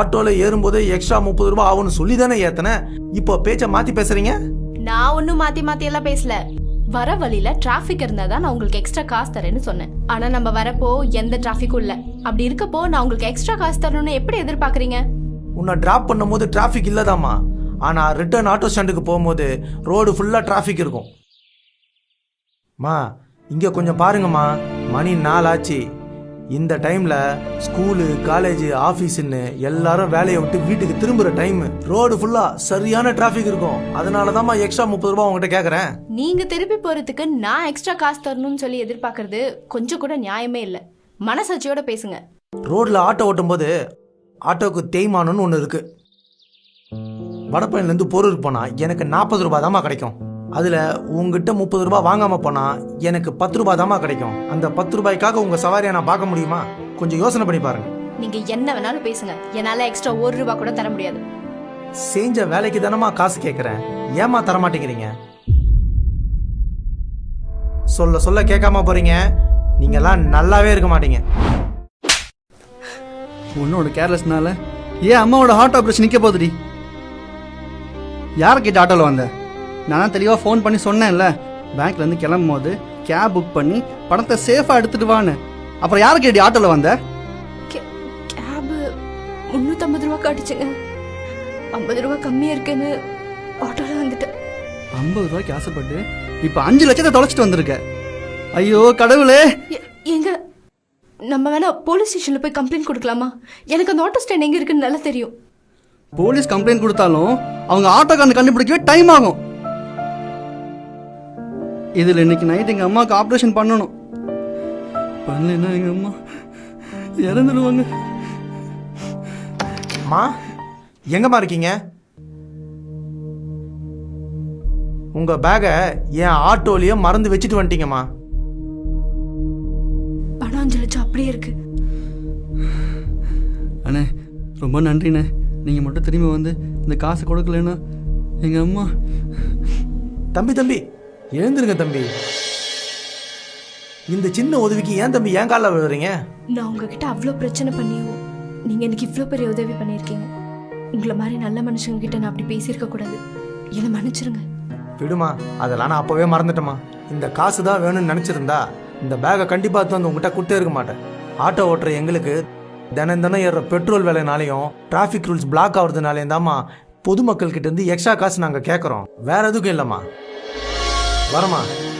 ஆட்டோல ஏறும்போதே எக்ஸ்ட்ரா முப்பது ரூபாய் ஆகும்னு சொல்லி தானே ஏத்தனேன் இப்போ பேச்ச மாத்தி பேசுறீங்க? நான் ஒன்றும் மாத்தி மாத்தி எல்லாம் பேசல. வர வழியில டிராஃபிக் இருந்தா தான் நான் உங்களுக்கு எக்ஸ்ட்ரா காசு தரேன்னு சொன்னேன். ஆனா நம்ம வரப்போ எந்த டிராஃபிக்கும் இல்ல. அப்படி இருக்கப்போ நான் உங்களுக்கு எக்ஸ்ட்ரா காசு தரணும்னு எப்படி எதிர்பார்க்கறீங்க? உன்னை டிராப் பண்ணும்போது டிராஃபிக் இல்லதாம்மா. ஆனா ரிட்டர்ன் ஆட்டோ ஸ்டாண்டுக்கு போகும்போது ரோடு ஃபுல்லா டிராஃபிக் இருக்கும். மா இங்க கொஞ்சம் பாருங்கம்மா. மணி நாலாச்சு. இந்த டைம்ல ஸ்கூலு காலேஜ் ஆஃபீஸ்னு எல்லாரும் வேலையை விட்டு வீட்டுக்கு திரும்புற டைம் ரோடு ஃபுல்லா சரியான டிராஃபிக் இருக்கும். அதனால தான்மா எக்ஸ்ட்ரா முப்பது ரூபாய் உங்ககிட்ட கேக்குறேன். நீங்க திருப்பி போறதுக்கு நான் எக்ஸ்ட்ரா காசு தரணும்னு சொல்லி எதிர்பார்க்கறது கொஞ்சம் கூட நியாயமே இல்ல. மனசாட்சியோட பேசுங்க. ரோட்ல ஆட்டோ ஓட்டும்போது ஆட்டோக்கு தேய்மானம்னு ஒன்று இருக்கு. வடப்பயன்லேருந்து பொருள் போனா எனக்கு நாற்பது ரூபாய் தாம்மா கிடைக்கும். அதில் உங்ககிட்ட முப்பது ரூபாய் வாங்காம போனா எனக்கு பத்து ரூபாய் தாம்மா கிடைக்கும். அந்த பத்து ரூபாய்க்காக உங்க சவாரியை நான் பார்க்க முடியுமா? கொஞ்சம் யோசனை பண்ணி பாருங்க. நீங்க என்ன வேணாலும் பேசுங்க. என்னால எக்ஸ்ட்ரா ஒரு ரூபா கூட தர முடியாது. செஞ்ச வேலைக்கு தானமா காசு கேட்குறேன் ஏமா தர மாட்டேங்கிறீங்க? சொல்ல சொல்ல கேட்காம போறீங்க. நீங்கெல்லாம் நல்லாவே இருக்க மாட்டீங்க. உன்னோட கேர்லெஸ்னால ஏன் அம்மாவோட ஹார்ட் ஆப்ரேஷன் நிற்க போகுதுடி? யாரை கேட்டு ஆட்டோவில் வந்த? நான் தெளிவாக ஃபோன் பண்ணி சொன்னேன்ல. பேங்க்லேருந்து கிளம்பும் போது கேப் புக் பண்ணி பணத்தை சேஃபாக எடுத்துட்டு வான்னு. அப்புறம் யாரை கேட்டி ஆட்டோவில் வந்த? கேபு முந்நூற்றம்பது ரூபா காட்டுச்சுங்க ஐம்பது ரூபா கம்மியா இருக்குன்னு ஆட்டோல வந்துட்டேன். ஐம்பது ரூபாய்க்கு ஆசைப்பட்டு இப்போ அஞ்சு லட்சத்தை தொலைச்சிட்டு வந்திருக்க. ஐயோ கடவுளே! எ- ஏங்க நம்ம வேணா போலீஸ் ஸ்டேஷன்ல போய் கம்ப்ளைண்ட் கொடுக்கலாமா? எனக்கு அந்த ஆட்டோ ஸ்டாண்ட் எங்க இருக்குன்னு நல்லா தெரியும். போலீஸ் கம்ப்ளைண்ட் கொடுத்தாலும் அவங்க ஆட்டோக்காரனை கண்டுபிடிக்கவே டைம் ஆகும். இதில் இன்னைக்கு நைட் எங்கள் அம்மாவுக்கு ஆப்ரேஷன் பண்ணணும். பண்ணலைன்னா எங்கள் அம்மா இறந்துடுவாங்க. மா எங்கம்மா இருக்கீங்க? உங்க பேகை என் ஆட்டோலயே மறந்து வச்சுட்டு வந்துட்டீங்கம்மா. பணம் அஞ்சு லட்சம் அப்படியே இருக்கு. அண்ணே ரொம்ப நன்றிண்ணே. நீங்கள் மட்டும் திரும்பி வந்து இந்த காசு கொடுக்கலன்னா எங்கள் அம்மா தம்பி தம்பி எழுந்துருங்க தம்பி. இந்த சின்ன உதவிக்கு ஏன் தம்பி ஏன் காலில் விழுறீங்க? நான் உங்ககிட்ட அவ்வளோ பிரச்சனை பண்ணியும் நீங்க எனக்கு இவ்வளோ பெரிய உதவி பண்ணியிருக்கீங்க. உங்களை மாதிரி நல்ல மனுஷங்க கிட்ட நான் அப்படி பேசியிருக்க கூடாது. என்னை மன்னிச்சிருங்க. விடுமா அதெல்லாம் நான் அப்போவே மறந்துட்டேம்மா. இந்த காசு தான் வேணும்னு நினச்சிருந்தா இந்த பேகை கண்டிப்பாக வந்து உங்ககிட்ட கொடுத்தே இருக்க மாட்டேன். ஆட்டோ ஓட்டுற எங்களுக்கு தினம் தினம் ஏறுற பெட்ரோல் விலைனாலையும் டிராஃபிக் ரூல்ஸ் பிளாக் ஆகுறதுனாலையும் தாம்மா பொதுமக்கள் கிட்ட இருந்து எக்ஸ்ட்ரா காசு நாங்கள் கேட்குறோம் வேற எதுக்கும் இல்லைம்மா. Bora, Marcos.